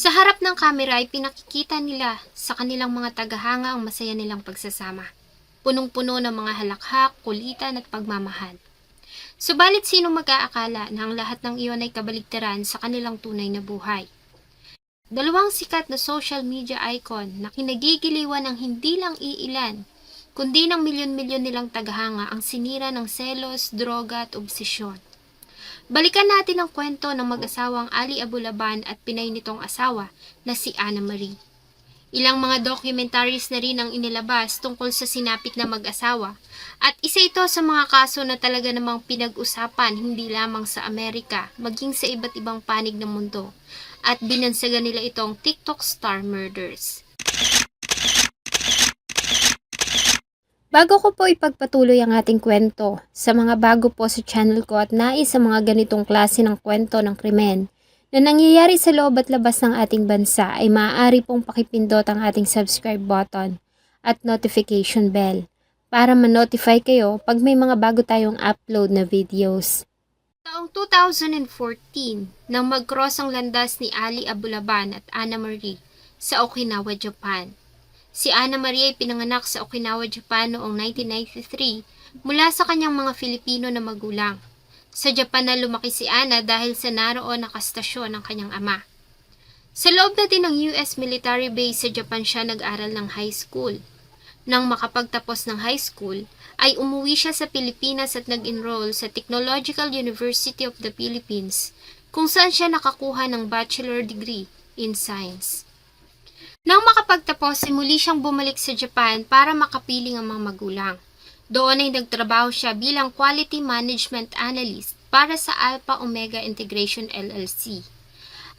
Sa harap ng kamera ay pinakikita nila sa kanilang mga tagahanga ang masaya nilang pagsasama. Punong-puno ng mga halakhak, kulitan at pagmamahal. Subalit sino mag-aakala na ang lahat ng iyon ay kabaligtaran sa kanilang tunay na buhay. Dalawang sikat na social media icon na kinagigiliwan ng hindi lang iilan, kundi ng milyon-milyon nilang tagahanga ang sinira ng selos, droga at obsesyon. Balikan natin ang kwento ng mag-asawang Ali Abulaban at pinay nitong asawa na si Anna Marie. Ilang mga documentaries na rin ang inilabas tungkol sa sinapit na mag-asawa at isa ito sa mga kaso na talaga namang pinag-usapan hindi lamang sa Amerika maging sa iba't ibang panig ng mundo at binansagan nila itong TikTok star murders. Bago ko po ipagpatuloy ang ating kwento, sa mga bago po sa channel ko at nais sa mga ganitong klase ng kwento ng krimen na nangyayari sa loob at labas ng ating bansa ay maaari pong pakipindot ang ating subscribe button at notification bell para ma-notify kayo pag may mga bago tayong upload na videos. Taong 2014, nang mag-cross ang landas ni Ali Abulaban at Anna Marie sa Okinawa, Japan. Si Anna Maria ay pinanganak sa Okinawa, Japan noong 1993 mula sa kanyang mga Filipino na magulang. Sa Japan na lumaki si Anna dahil sa naroon na kastasyon ng kanyang ama. Sa loob na din ng US military base sa Japan siya nag-aral ng high school. Nang makapagtapos ng high school, ay umuwi siya sa Pilipinas at nag-enroll sa Technological University of the Philippines kung saan siya nakakuha ng bachelor degree in science. Nang makapagtapos, ay muli siyang bumalik sa Japan para makapiling ang mga magulang. Doon ay nagtrabaho siya bilang Quality Management Analyst para sa Alpha Omega Integration LLC.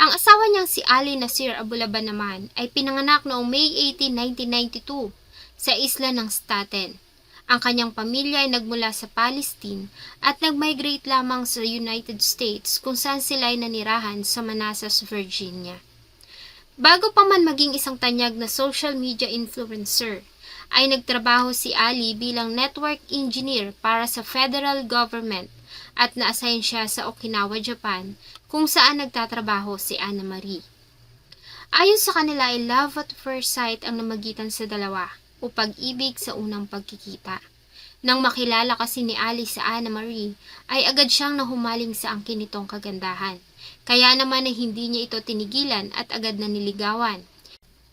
Ang asawa niyang si Ali Nasir Abulaban naman ay pinanganak noong May 18, 1992 sa isla ng Staten. Ang kanyang pamilya ay nagmula sa Palestine at nag-migrate lamang sa United States kung saan sila ay nanirahan sa Manassas, Virginia. Bago pa man maging isang tanyag na social media influencer, ay nagtrabaho si Ali bilang network engineer para sa federal government at na-assign siya sa Okinawa, Japan, kung saan nagtatrabaho si Anna Marie. Ayon sa kanila ay love at first sight ang namagitan sa dalawa o pag-ibig sa unang pagkikita. Nang makilala kasi ni Ali sa Anna Marie, ay agad siyang nahumaling sa angkin nitong kagandahan. Kaya naman ay hindi niya ito tinigilan at agad na niligawan.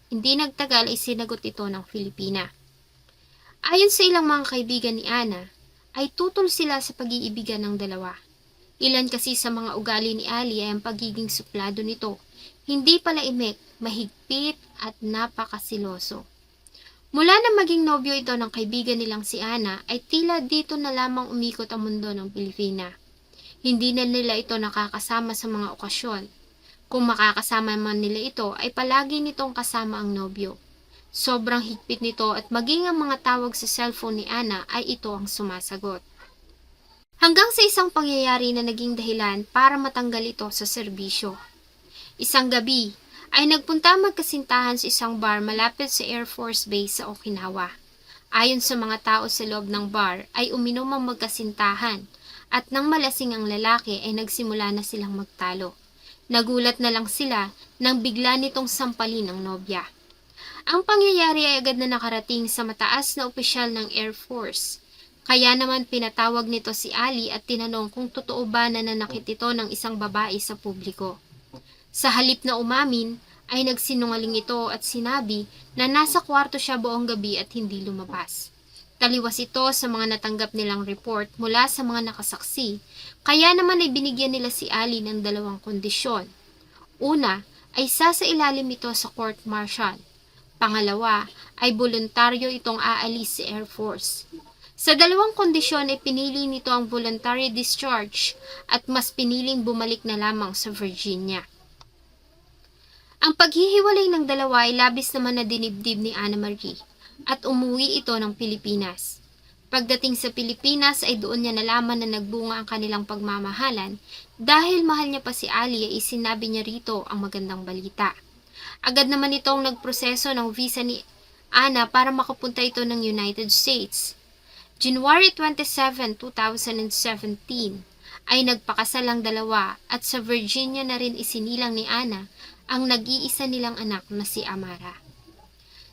Hindi nagtagal ay sinagot ito ng Filipina. Ayon sa ilang mga kaibigan ni Ana, ay tutol sila sa pag-iibigan ng dalawa. Ilan kasi sa mga ugali ni Ali ay ang pagiging suplado nito. Hindi pala imek, mahigpit at napakasiloso. Mula na maging nobyo ito ng kaibigan nilang si Ana, ay tila dito na lamang umikot ang mundo ng Pilipina. Hindi na nila ito nakakasama sa mga okasyon. Kung makakasama man nila ito, ay palagi nitong kasama ang nobyo. Sobrang higpit nito at maging ang mga tawag sa cellphone ni Ana ay ito ang sumasagot. Hanggang sa isang pangyayari na naging dahilan para matanggal ito sa serbisyo. Isang gabi, ay nagpunta magkasintahan sa isang bar malapit sa Air Force Base sa Okinawa. Ayon sa mga tao sa loob ng bar ay uminom ang magkasintahan at nang malasing ang lalaki ay nagsimula na silang magtalo. Nagulat na lang sila nang bigla nitong sampalin ang nobya. Ang pangyayari ay agad na nakarating sa mataas na opisyal ng Air Force. Kaya naman pinatawag nito si Ali at tinanong kung totoo ba na nanakit ito ng isang babae sa publiko. Sa halip na umamin, ay nagsinungaling ito at sinabi na nasa kwarto siya buong gabi at hindi lumabas. Taliwas ito sa mga natanggap nilang report mula sa mga nakasaksi, kaya naman ay binigyan nila si Ali ng dalawang kondisyon. Una, ay sasa ilalim ito sa court martial. Pangalawa, ay voluntaryo itong aalis sa Air Force. Sa dalawang kondisyon ay pinili nito ang voluntary discharge at mas piniling bumalik na lamang sa Virginia. Ang paghihiwalay ng dalawa ay labis naman na dinibdib ni Anna Marie at umuwi ito ng Pilipinas. Pagdating sa Pilipinas ay doon niya nalaman na nagbunga ang kanilang pagmamahalan dahil mahal niya pa si Ali ay sinabi niya rito ang magandang balita. Agad naman itong nagproseso ng visa ni Ana para makapunta ito ng United States. January 27, 2017 ay nagpakasal ang dalawa at sa Virginia na rin isinilang ni Ana ang nag-iisa nilang anak na si Amara.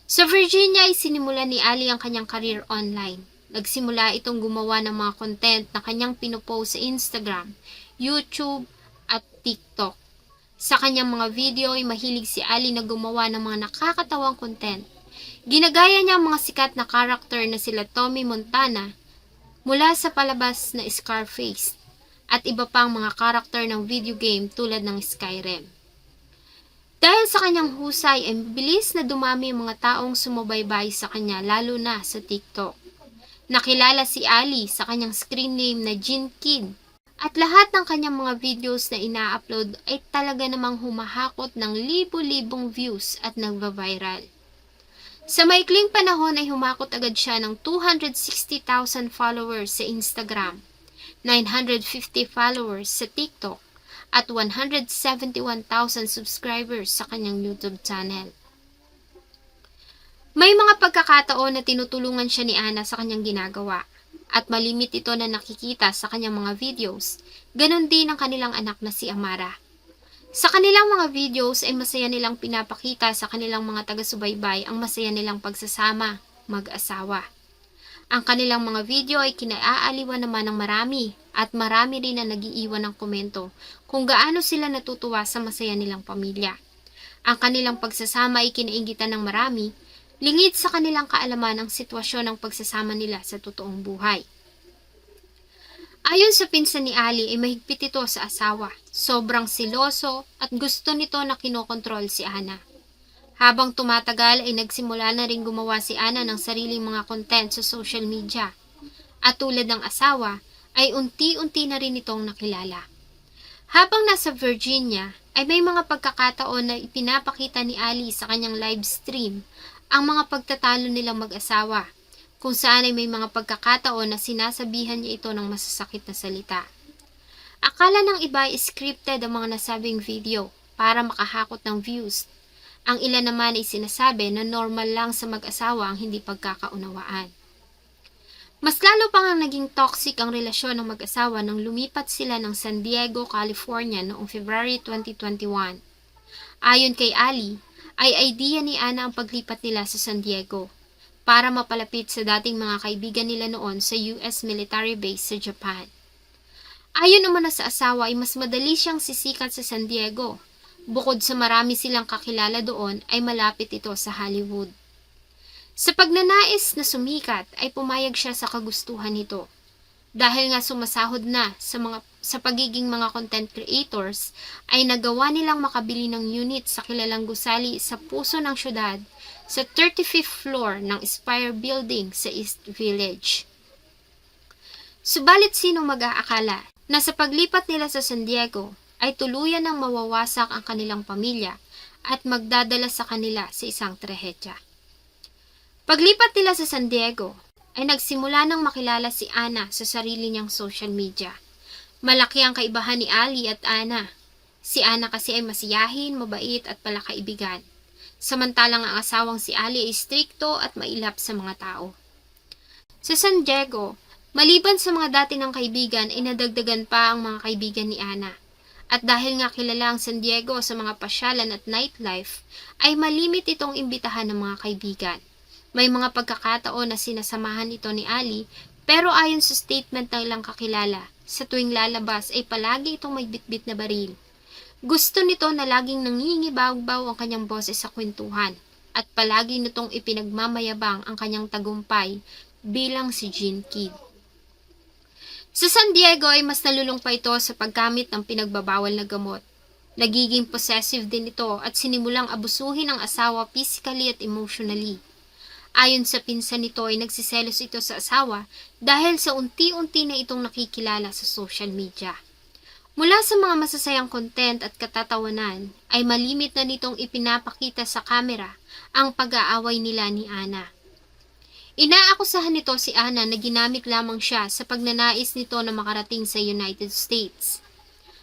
Sa Virginia ay sinimula ni Ali ang kanyang career online. Nagsimula itong gumawa ng mga content na kanyang pinupost sa Instagram, YouTube, at TikTok. Sa kanyang mga video ay mahilig si Ali na gumawa ng mga nakakatawang content. Ginagaya niya ang mga sikat na karakter na sila Tommy Montana mula sa palabas na Scarface at iba pang mga karakter ng video game tulad ng Skyrim. Dahil sa kanyang husay ay bilis na dumami ang mga taong sumubaybay sa kanya lalo na sa TikTok. Nakilala si Ali sa kanyang screen name na Jin Kid at lahat ng kanyang mga videos na ina-upload ay talaga namang humahakot ng libo-libong views at nagva-viral. Sa maikling panahon ay humakot agad siya ng 260,000 followers sa Instagram, 950 followers sa TikTok, at 171,000 subscribers sa kanyang YouTube channel. May mga pagkakataon na tinutulungan siya ni Ana sa kanyang ginagawa at malimit ito na nakikita sa kanyang mga videos. Ganon din ang kanilang anak na si Amara. Sa kanilang mga videos ay masaya nilang pinapakita sa kanilang mga taga-subaybay ang masaya nilang pagsasama, mag-asawa. Ang kanilang mga video ay kinaaaliwan naman ng marami at marami rin na nagiiwan ng komento kung gaano sila natutuwa sa masaya nilang pamilya. Ang kanilang pagsasama ay kinaingitan ng marami, lingid sa kanilang kaalaman ang sitwasyon ng pagsasama nila sa totoong buhay. Ayon sa pinsan ni Ali ay mahigpit ito sa asawa. Sobrang siloso at gusto nito na kinokontrol si Ana. Habang tumatagal ay nagsimula na rin gumawa si Ana ng sariling mga content sa social media. At tulad ng asawa, ay unti-unti na rin itong nakilala. Habang nasa Virginia, ay may mga pagkakataon na ipinapakita ni Ali sa kanyang live stream ang mga pagtatalo nilang mag-asawa, kung saan ay may mga pagkakataon na sinasabihan niya ito ng masasakit na salita. Akala ng iba ay scripted ang mga nasabing video para makahakot ng views. Ang ilan naman ay sinasabi na normal lang sa mag-asawa ang hindi pagkakaunawaan. Mas lalo pang ang naging toxic ang relasyon ng mag-asawa nang lumipat sila ng San Diego, California noong February 2021. Ayon kay Ali, ay idea ni Ana ang paglipat nila sa San Diego para mapalapit sa dating mga kaibigan nila noon sa US military base sa Japan. Ayon naman na sa asawa ay mas madali siyang sisikat sa San Diego. Bukod sa marami silang kakilala doon ay malapit ito sa Hollywood. Sa pagnanais na sumikat ay pumayag siya sa kagustuhan nito. Dahil nga sumasahod na sa mga sa pagiging mga content creators, ay nagawa nilang makabili ng unit sa kilalang gusali sa puso ng syudad sa 35th floor ng Spire Building sa East Village. Subalit sino mag-aakala na sa paglipat nila sa San Diego ay tuluyan ng mawawasak ang kanilang pamilya at magdadala sa kanila sa isang trahedya. Paglipat nila sa San Diego, ay nagsimula nang makilala si Ana sa sarili niyang social media. Malaki ang kaibahan ni Ali at Ana. Si Ana kasi ay masiyahin, mabait at palakaibigan. Samantalang ang asawang si Ali ay strikto at mailap sa mga tao. Sa San Diego, maliban sa mga dati ng kaibigan ay nadagdagan pa ang mga kaibigan ni Ana. At dahil nga kilala ang San Diego sa mga pasyalan at nightlife, ay malimit itong imbitahan ng mga kaibigan. May mga pagkakataon na sinasamahan ito ni Ali, pero ayon sa statement ng ilang kakilala, sa tuwing lalabas ay palagi itong may bitbit na baril. Gusto nito na laging nangingibaw-baw ang kanyang boses sa kwentuhan, at palagi nitong ipinagmamayabang ang kanyang tagumpay bilang si Jean Kidd. Sa San Diego ay mas nalulung pa ito sa paggamit ng pinagbabawal na gamot. Nagiging possessive din ito at sinimulang abusuhin ang asawa physically at emotionally. Ayon sa pinsan nito ay nagsiselos ito sa asawa dahil sa unti-unti na itong nakikilala sa social media. Mula sa mga masasayang content at katatawanan ay malimit na nitong ipinapakita sa kamera ang pag-aaway nila ni Ana. Inaakusahan nito si Ana na ginamit lamang siya sa pagnanais nito na makarating sa United States.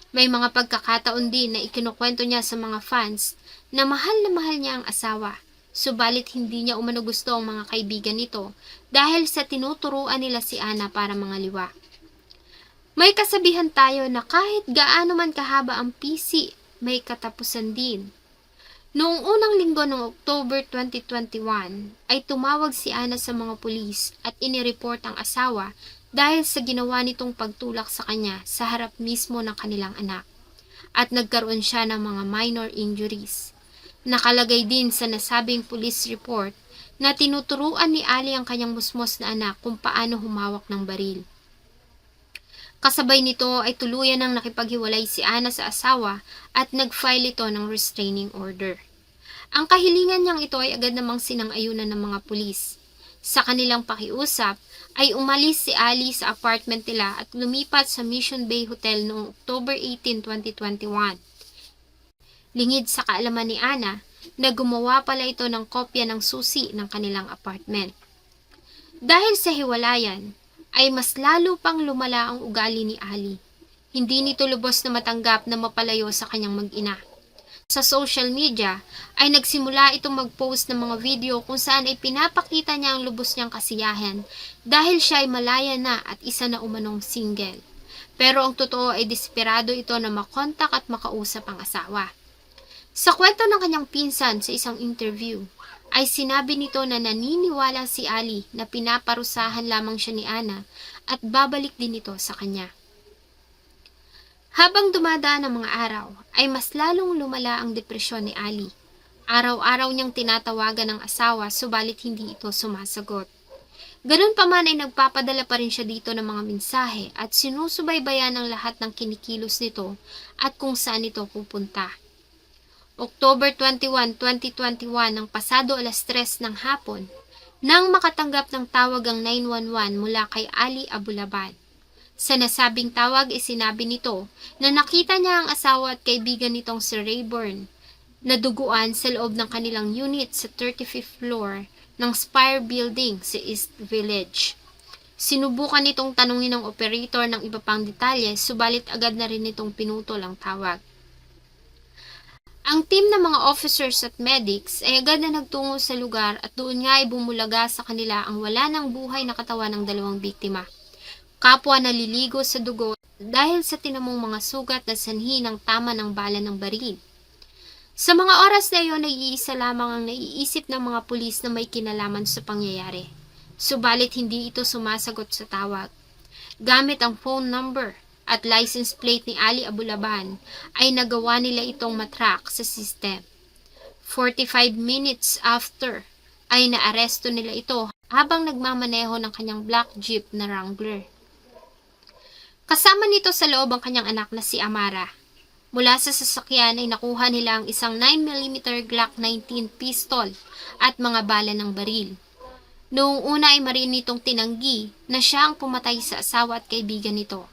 May mga pagkakataon din na ikinukwento niya sa mga fans na mahal na mahal niya ang asawa Subalit hindi niya umano gusto ang mga kaibigan nito dahil sa tinuturuan nila si Ana para mga liwa. May kasabihan tayo na kahit gaano man kahaba ang PC, may katapusan din. Noong unang linggo ng October 2021 ay tumawag si Ana sa mga pulis at inireport ang asawa dahil sa ginawa nitong pagtulak sa kanya sa harap mismo ng kanilang anak at nagkaroon siya ng mga minor injuries. Nakalagay din sa nasabing police report na tinuturuan ni Ali ang kanyang musmos na anak kung paano humawak ng baril. Kasabay nito ay tuluyan ng nakipaghiwalay si Ana sa asawa at nag-file ito ng restraining order. Ang kahilingan niyang ito ay agad namang sinang-ayunan ng mga pulis. Sa kanilang pakiusap ay umalis si Ali sa apartment nila at lumipat sa Mission Bay Hotel noong October 18, 2021. Lingid sa kaalaman ni Ana na gumawa pala ito ng kopya ng susi ng kanilang apartment. Dahil sa hiwalayan, ay mas lalo pang lumala ang ugali ni Ali. Hindi nito lubos na matanggap na mapalayo sa kanyang mag-ina. Sa social media ay nagsimula itong mag-post ng mga video kung saan ay pinapakita niya ang lubos niyang kasiyahan dahil siya ay malaya na at isa na umanong single. Pero ang totoo ay desperado ito na makontak at makausap ang asawa. Sa kwento ng kanyang pinsan sa isang interview, ay sinabi nito na naniniwala si Ali na pinaparusahan lamang siya ni Ana at babalik din ito sa kanya. Habang dumadaan ang mga araw, ay mas lalong lumala ang depresyon ni Ali. Araw-araw niyang tinatawagan ng asawa subalit hindi ito sumasagot. Ganun pa man ay nagpapadala pa rin siya dito ng mga mensahe at sinusubaybayan ang lahat ng kinikilos nito at kung saan ito pupunta. October 21, 2021 ng pasado alas 3 ng hapon, nang makatanggap ng tawag ang 911 mula kay Ali Abulaban. Sa nasabing tawag ay sinabi nito na nakita niya ang asawa at kaibigan nitong si Rayburn na duguan sa loob ng kanilang unit sa 35th floor ng Spire Building sa East Village. Sinubukan nitong tanungin ng operator ng iba pang detalye subalit agad na rin nitong pinutol ang tawag. Ang team ng mga officers at medics ay agad na nagtungo sa lugar at doon nga ay bumulaga sa kanila ang wala ng buhay na katawan ng dalawang biktima. Kapwa naliligo sa dugo dahil sa tinamong mga sugat na sanhi ng tama ng bala ng baril. Sa mga oras na iyon ay iisa lamang ang naiisip ng mga pulis na may kinalaman sa pangyayari. Subalit hindi ito sumasagot sa tawag. Gamit ang phone number at license plate ni Ali Abulaban ay nagawa nila itong matrack sa system. 45 minutes after ay naaresto nila ito habang nagmamaneho ng kanyang black jeep na Wrangler. Kasama nito sa loob ang kanyang anak na si Amara. Mula sa sasakyan ay nakuha nila ang isang 9mm Glock 19 pistol at mga bala ng baril. Noong una ay marin nitong tinanggi na siya ang pumatay sa asawa at kaibigan nito.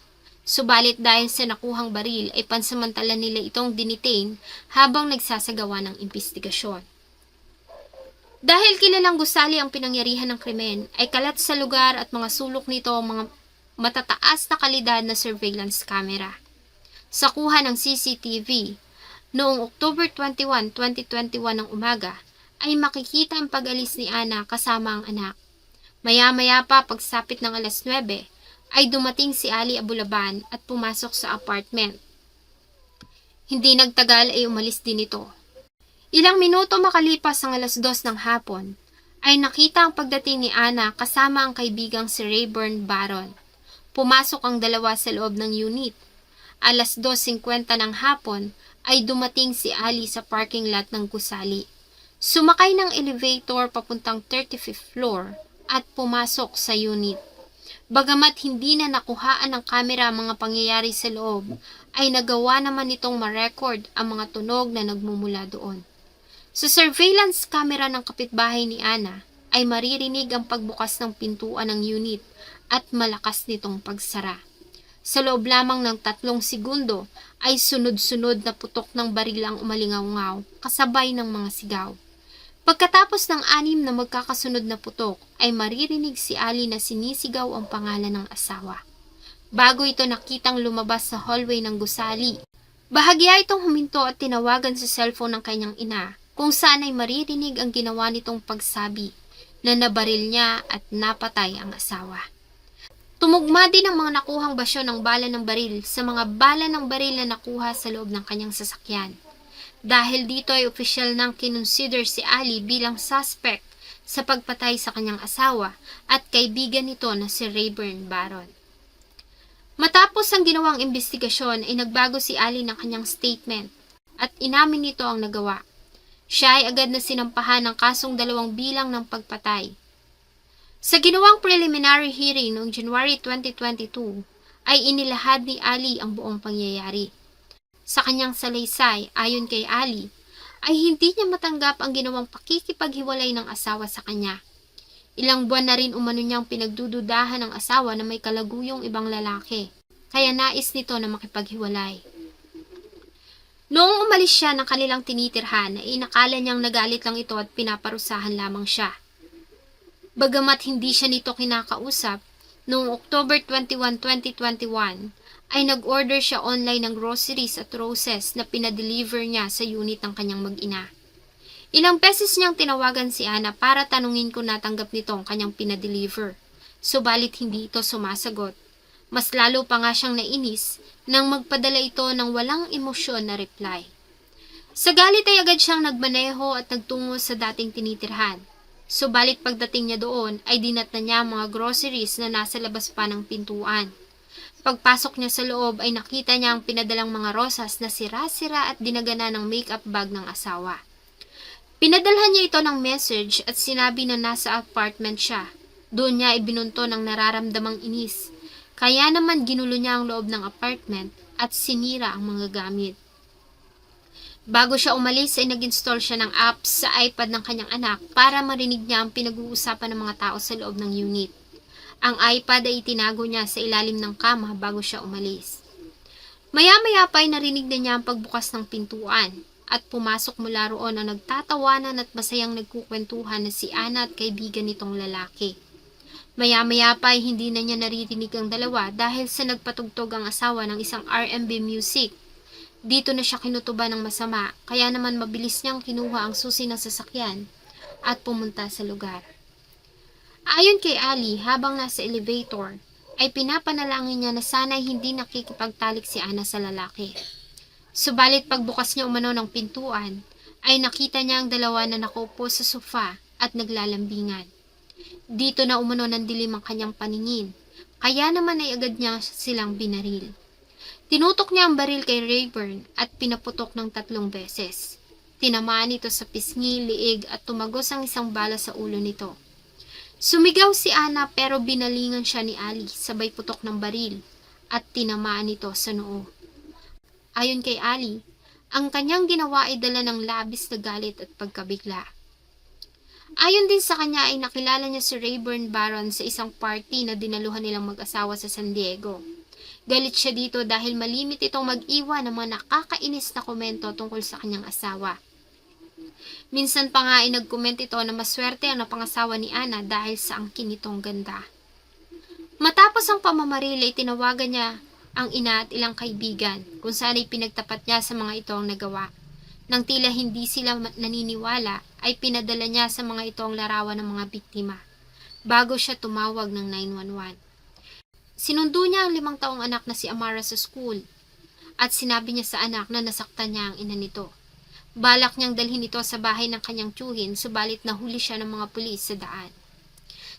Subalit dahil sa nakuhang baril ay pansamantala nila itong dinitain habang nagsasagawa ng investigasyon. Dahil kilalang gusali ang pinangyarihan ng krimen, ay kalat sa lugar at mga sulok nito ang mga matataas na kalidad na surveillance camera. Sa kuha ng CCTV, noong October 21, 2021 ng umaga, ay makikita ang pag-alis ni Ana kasama ang anak. Maya-maya pa pagsapit ng alas 9, ay dumating si Ali Abulaban at pumasok sa apartment. Hindi nagtagal ay umalis din ito. Ilang minuto makalipas ang alas 2 ng hapon, ay nakita ang pagdating ni Ana kasama ang kaibigang si Rayburn Baron. Pumasok ang dalawa sa loob ng unit. Alas 2.50 ng hapon ay dumating si Ali sa parking lot ng gusali. Sumakay ng elevator papuntang 35th floor at pumasok sa unit. Bagamat hindi na nakuhaan ng kamera ang mga pangyayari sa loob, ay nagawa naman itong ma-record ang mga tunog na nagmumula doon. Sa surveillance camera ng kapitbahay ni Ana, ay maririnig ang pagbukas ng pintuan ng unit at malakas nitong pagsara. Sa loob lamang ng tatlong segundo ay sunod-sunod na putok ng baril ang umalingaw kasabay ng mga sigaw. Pagkatapos ng anim na magkakasunod na putok ay maririnig si Ali na sinisigaw ang pangalan ng asawa. Bago ito nakitang lumabas sa hallway ng gusali, bahagya itong huminto at tinawagan sa cellphone ng kanyang ina kung saan ay maririnig ang ginawa nitong pagsabi na nabaril niya at napatay ang asawa. Tumugma din ang mga nakuhang basyo ng bala ng baril sa mga bala ng baril na nakuha sa loob ng kanyang sasakyan. Dahil dito ay opisyal nang kinonsider si Ali bilang suspect sa pagpatay sa kanyang asawa at kaibigan nito na si Rayburn Baron. Matapos ang ginawang investigasyon ay nagbago si Ali ng kanyang statement at inamin nito ang nagawa. Siya ay agad na sinampahan ng kasong dalawang bilang ng pagpatay. Sa ginawang preliminary hearing noong January 2022 ay inilahad ni Ali ang buong pangyayari. Sa kanyang salaysay, ayon kay Ali, ay hindi niya matanggap ang ginawang pakikipaghiwalay ng asawa sa kanya. Ilang buwan na rin umano niyang pinagdududahan ng asawa na may kalaguyong ibang lalaki, kaya nais nito na makipaghiwalay. Noong umalis siya ng kanilang tinitirhan, ay inakala niyang nagalit lang ito at pinaparusahan lamang siya. Bagamat hindi siya nito kinakausap, noong October 21, 2021, ay nag-order siya online ng groceries at roses na pinadeliver niya sa unit ng kanyang mag-ina. Ilang beses niyang tinawagan si Ana para tanungin kung natanggap nito ang kanyang pinadeliver. Subalit hindi ito sumasagot. Mas lalo pa nga siyang nainis nang magpadala ito ng walang emosyon na reply. Sa galit ay agad siyang nagmaneho at nagtungo sa dating tinitirhan. Subalit pagdating niya doon ay dinat na niya mga groceries na nasa labas pa ng pintuan. Pagpasok niya sa loob ay nakita niya ang pinadalang mga rosas na sira-sira at dinagana ng makeup bag ng asawa. Pinadalhan niya ito ng message at sinabi na nasa apartment siya. Doon niya ibinunto ng nararamdamang inis. Kaya naman ginulo niya ang loob ng apartment at sinira ang mga gamit. Bago siya umalis ay nag-install siya ng apps sa iPad ng kanyang anak para marinig niya ang pinag-uusapan ng mga tao sa loob ng unit. Ang iPad ay itinago niya sa ilalim ng kama bago siya umalis. Maya-maya pa ay narinig na niya ang pagbukas ng pintuan at pumasok mula roon ang nagtatawanan at masayang nagkukwentuhan na si Ana at kaibigan nitong lalaki. Maya-maya pa ay hindi na niya naririnig ang dalawa dahil sa nagpatugtog ang asawa ng isang R&B music. Dito na siya kinutuba ng masama kaya naman mabilis niyang kinuha ang susi ng sasakyan at pumunta sa lugar. Ayon kay Ali, habang nasa elevator, ay pinapanalangin niya na sana'y hindi nakikipagtalik si Ana sa lalaki. Subalit pagbukas niya umano ng pintuan, ay nakita niya ang dalawa na nakaupo sa sofa at naglalambingan. Dito na umano ng dilim ang kanyang paningin, kaya naman ay agad niya silang binaril. Tinutok niya ang baril kay Rayburn at pinaputok ng tatlong beses. Tinamaan ito sa pisngi, liig at tumagos ang isang bala sa ulo nito. Sumigaw si Ana pero binalingan siya ni Ali sabay putok ng baril at tinamaan ito sa noo. Ayon kay Ali, ang kanyang ginawa ay dala ng labis na galit at pagkabigla. Ayon din sa kanya ay nakilala niya si Rayburn Baron sa isang party na dinaluhan nilang mag-asawa sa San Diego. Galit siya dito dahil malimit itong mag-iwan ng mga nakakainis na komento tungkol sa kanyang asawa. Minsan pa nga ay nag-comment ito na maswerte ang napangasawa ni Ana dahil sa angkin nitong ganda. Matapos ang pamamaril ay tinawagan niya ang ina at ilang kaibigan kung saan ay pinagtapat niya sa mga ito ang nagawa. Nang tila hindi sila naniniwala ay pinadala niya sa mga ito ang larawan ng mga biktima bago siya tumawag ng 911. Sinundo niya ang limang taong anak na si Amara sa school at sinabi niya sa anak na nasaktan niya ang ina nito. Balak niyang dalhin ito sa bahay ng kanyang tiyuhin subalit nahuli siya ng mga pulis sa daan.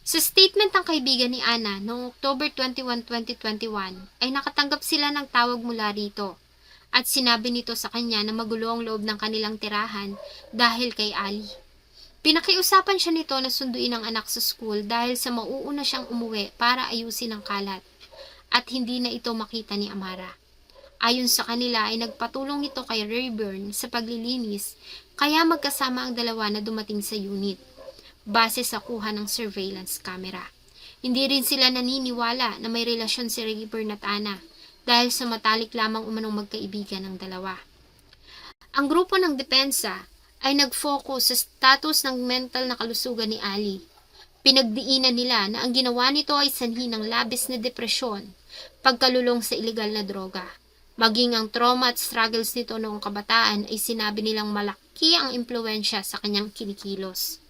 Sa statement ng kaibigan ni Ana noong October 21, 2021 ay nakatanggap sila ng tawag mula rito at sinabi nito sa kanya na magulo ang loob ng kanilang tirahan dahil kay Ali. Pinakiusapan siya nito na sunduin ang anak sa school dahil sa mauuna siyang umuwi para ayusin ang kalat at hindi na ito makita ni Amara. Ayon sa kanila ay nagpatulong ito kay Rayburn sa paglilinis kaya magkasama ang dalawa na dumating sa unit base sa kuha ng surveillance camera. Hindi rin sila naniniwala na may relasyon si Rayburn at Ana dahil sa matalik lamang umanong magkaibigan ng dalawa. Ang grupo ng depensa ay nag-focus sa status ng mental na kalusugan ni Ali. Pinagdiinan nila na ang ginawa nito ay sanhi ng labis na depresyon, pagkalulong sa ilegal na droga. Maging ang trauma at struggles nito noong kabataan ay sinabi nilang malaki ang impluensya sa kanyang kinikilos.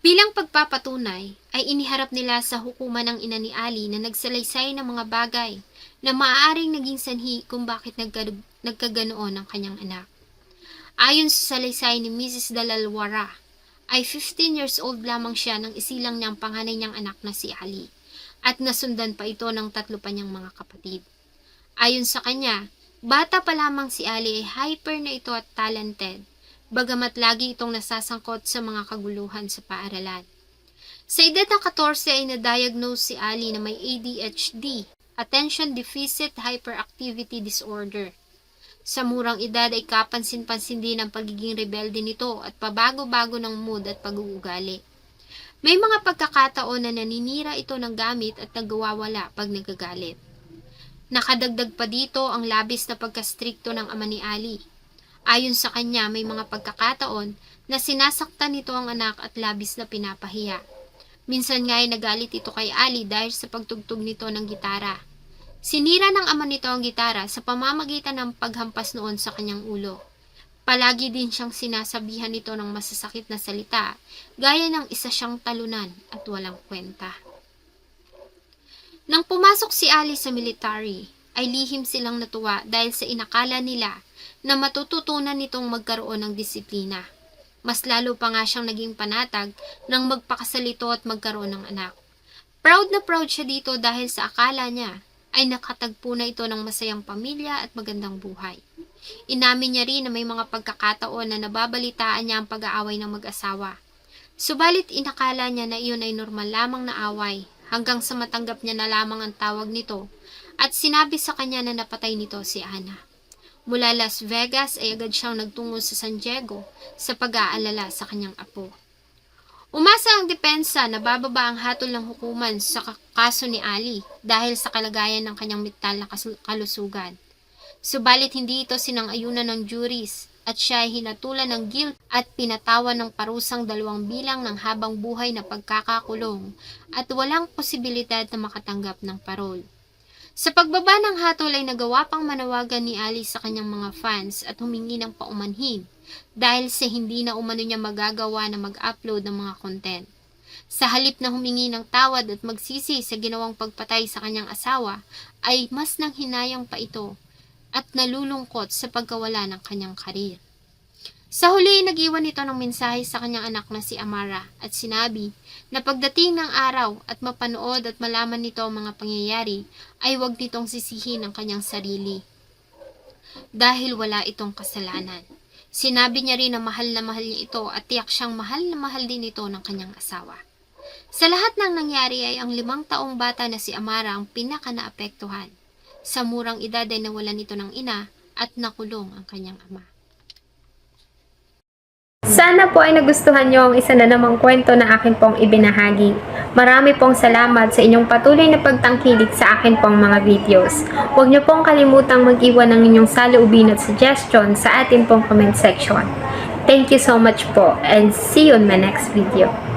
Bilang pagpapatunay, ay iniharap nila sa hukuman ng ina ni Ali na nagsalaysay ng mga bagay na maaaring naging sanhi kung bakit nagka- nagkaganoon ang kanyang anak. Ayon sa salaysay ni Mrs. Dalalwara, ay 15 years old lamang siya nang isilang niyang panganay niyang anak na si Ali at nasundan pa ito ng tatlo pa niyang mga kapatid. Ayon sa kanya, bata pa lamang si Ali ay hyper na ito at talented, bagamat lagi itong nasasangkot sa mga kaguluhan sa paaralan. Sa edad ng 14 ay na-diagnose si Ali na may ADHD, Attention Deficit Hyperactivity Disorder. Sa murang edad ay kapansin-pansin din ang pagiging rebelde nito at pabago-bago ng mood at pag-uugali. May mga pagkakataon na naninira ito ng gamit at nagwawala pag nagagalit. Nakadagdag pa dito ang labis na pagkastrikto ng ama ni Ali. Ayon sa kanya, may mga pagkakataon na sinasaktan nito ang anak at labis na pinapahiya. Minsan nga ay nagalit ito kay Ali dahil sa pagtugtog nito ng gitara. Sinira ng ama nito ang gitara sa pamamagitan ng paghampas noon sa kanyang ulo. Palagi din siyang sinasabihan nito ng masasakit na salita, gaya ng isa siyang talunan at walang kwenta. Nang pumasok si Ali sa military, ay lihim silang natuwa dahil sa inakala nila na matututunan nitong magkaroon ng disiplina. Mas lalo pa nga siyang naging panatag nang magpakasalito at magkaroon ng anak. Proud na proud siya dito dahil sa akala niya ay nakatagpo na ito ng masayang pamilya at magandang buhay. Inamin niya rin na may mga pagkakataon na nababalitaan niya ang pag-aaway ng mag-asawa. Subalit inakala niya na iyon ay normal lamang na away hanggang sa matanggap niya na lamang ang tawag nito at sinabi sa kanya na napatay nito si Ana. Mula Las Vegas ay agad siyang nagtungo sa San Diego sa pag-aalala sa kanyang apo. Umasa ang depensa na bababa ang hatol ng hukuman sa kaso ni Ali dahil sa kalagayan ng kanyang mental na kalusugan. Subalit hindi ito sinang-ayunan ng juries at siya ay hinatulan ng guilt at pinatawan ng parusang dalawang bilang ng habang buhay na pagkakakulong at walang posibilidad na makatanggap ng parol. Sa pagbaba ng hatol ay nagawa pang manawagan ni Ali sa kanyang mga fans at humingi ng paumanhin dahil sa hindi na umano niya magagawa na mag-upload ng mga content. Sa halip na humingi ng tawad at magsisi sa ginawang pagpatay sa kanyang asawa, ay mas nang hinayang pa ito at nalulungkot sa pagkawala ng kanyang karir. Sa huli, nag-iwan ito ng mensahe sa kanyang anak na si Amara at sinabi na pagdating ng araw at mapanood at malaman nito ang mga pangyayari, ay huwag nitong sisihin ang kanyang sarili. Dahil wala itong kasalanan. Sinabi niya rin na mahal na mahal niya ito at tiyak siyang mahal na mahal din ito ng kanyang asawa. Sa lahat ng nangyari ay ang limang taong bata na si Amara ang pinaka naapektuhan. Sa murang edad ay nawalan ito ng ina at nakulong ang kanyang ama. Sana po ay nagustuhan niyo ang isa na namang kwento na akin pong ibinahagi. Marami pong salamat sa inyong patuloy na pagtangkilik sa akin pong mga videos. Huwag niyo pong kalimutang mag-iwan ng inyong saloobin at suggestion sa atin pong comment section. Thank you so much po and see you on my next video.